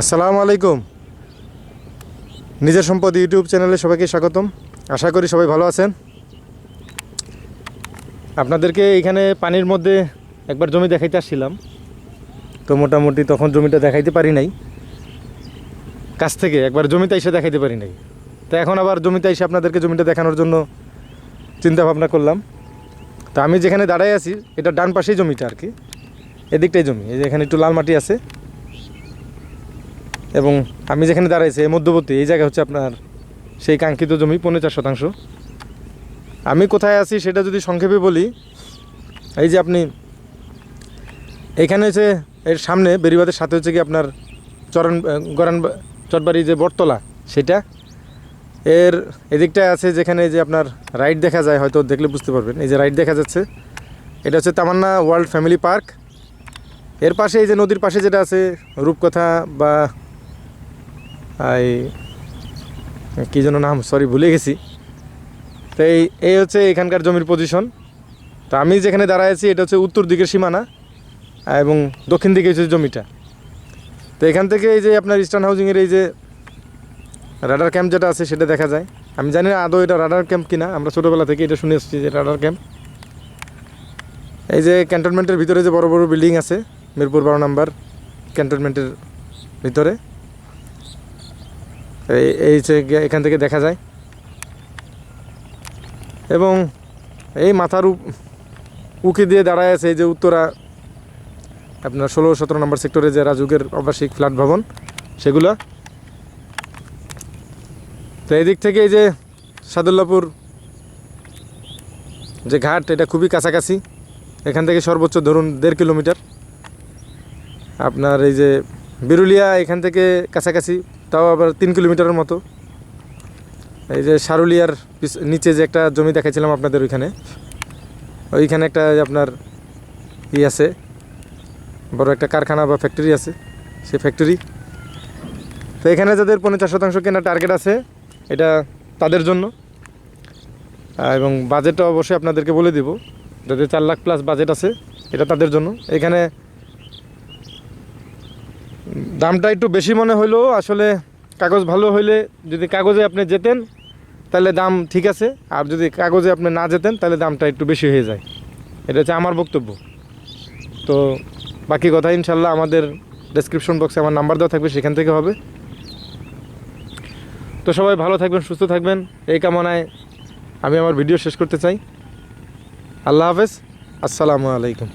আসসালামু আলাইকুম। নিজের সম্পদ ইউটিউব চ্যানেলে সবাইকে স্বাগতম। আশা করি সবাই ভালো আছেন। আপনাদেরকে এখানে পানির মধ্যে একবার জমি দেখাইতে আসছিলাম। তো মোটামুটি তখন জমিটা দেখাইতে পারি নাই। কাছ থেকে একবার জমিতে এসে দেখাইতে পারি নাই। তো এখন আবার জমিতে এসে আপনাদেরকে জমিটা দেখানোর জন্য চিন্তা ভাবনা করলাম। তো আমি যেখানে দাঁড়াই আছি, এটা ডান পাশেই জমিটা আর কি। এদিকটাই জমি, এই যে এখানে একটু লাল মাটি আছে। এবং আমি যেখানে দাঁড়াইছি, এই মধ্যবর্তী, এই জায়গা হচ্ছে আপনার সেই কাঙ্ক্ষিত জমি পনেরো শতাংশ। আমি কোথায় আছি সেটা যদি সংক্ষেপে বলি, এই যে আপনি এখানে হচ্ছে এর সামনে বেরিবাদের সাথে হচ্ছে কি আপনার চরণ গরান চটবাড়ি যে বটতলা, সেটা। এর এদিকটায় আছে যেখানে যে আপনার রাইড দেখা যায়, হয়তো দেখলে বুঝতে পারবেন। এই যে রাইড দেখা যাচ্ছে, এটা হচ্ছে তামান্না ওয়ার্ল্ড ফ্যামিলি পার্ক। এর পাশে এই যে নদীর পাশে যেটা আছে, রূপকথা বা এই কী যেন নাম সরি ভুলে গেছি। তো এই এই হচ্ছে এখানকার জমির পজিশন তো আমি যেখানে দাঁড়ায় আছি, এটা হচ্ছে উত্তর দিকের সীমানা এবং দক্ষিণ দিকে হচ্ছে জমিটা। তো এখান থেকে এই যে আপনার ইস্টার্ন হাউজিংয়ের এই যে রাডার ক্যাম্প যেটা আছে, সেটা দেখা যায়। আমি জানি না আদৌ এটা রাডার ক্যাম্প কিনা, আমরা ছোটোবেলা থেকে এটা শুনে এসেছি যে রাডার ক্যাম্প এই যে ক্যান্টনমেন্টের ভিতরে যে বড় বড় বিল্ডিং আছে, মিরপুর বারো নাম্বার ক্যান্টনমেন্টের ভিতরে। এই এখান থেকে দেখা যায়। এবং এই মাথার উকি দিয়ে দাঁড়ায় আছে এই যে উত্তরা, আপনার ষোলো সতেরো নম্বর সেক্টরে যে রাজুগের আবাসিক ফ্ল্যাট ভবন, সেগুলো। তো এই দিক থেকে এই যে সাদুল্লাপুর যে ঘাট, এটা খুবই কাছাকাছি। এখান থেকে সর্বোচ্চ ধরুন দেড় কিলোমিটার। আপনার এই যে বিরুলিয়া এখান থেকে কাছাকাছি, তাও আবার তিন কিলোমিটারের মতো। এই যে সারুলিয়ার নিচে যে একটা জমি দেখাইছিলাম আপনাদের ওইখানে ওইখানে একটা আপনার ই আছে, বড় একটা কারখানা বা ফ্যাক্টরি আছে, সে ফ্যাক্টরি তো এখানে যাদের পঞ্চাশ শতাংশ কেনার টার্গেট আছে, এটা তাদের জন্য। এবং বাজেটটা অবশ্যই আপনাদেরকে বলে দিব। যাদের চার লাখ প্লাস বাজেট আছে, এটা তাদের জন্য। এখানে দামটা একটু বেশি মনে হলেও আসলে কাগজ ভালো হইলে যদি কাগজে আপনি যেতেন, তাহলে দাম ঠিক আছে। আর যদি কাগজে আপনি না যেতেন, তাহলে দামটা একটু বেশি হয়ে যায়। এটা হচ্ছে আমার বক্তব্য। তো বাকি কথা ইনশাল্লাহ আমাদের ডেসক্রিপশন বক্সে আমার নাম্বার দেওয়া থাকবে, সেখান থেকে হবে। তো সবাই ভালো থাকবেন, সুস্থ থাকবেন। এই কামনায় আমি আমার ভিডিও শেষ করতে চাই। আল্লাহ হাফেজ। আসসালামু আলাইকুম।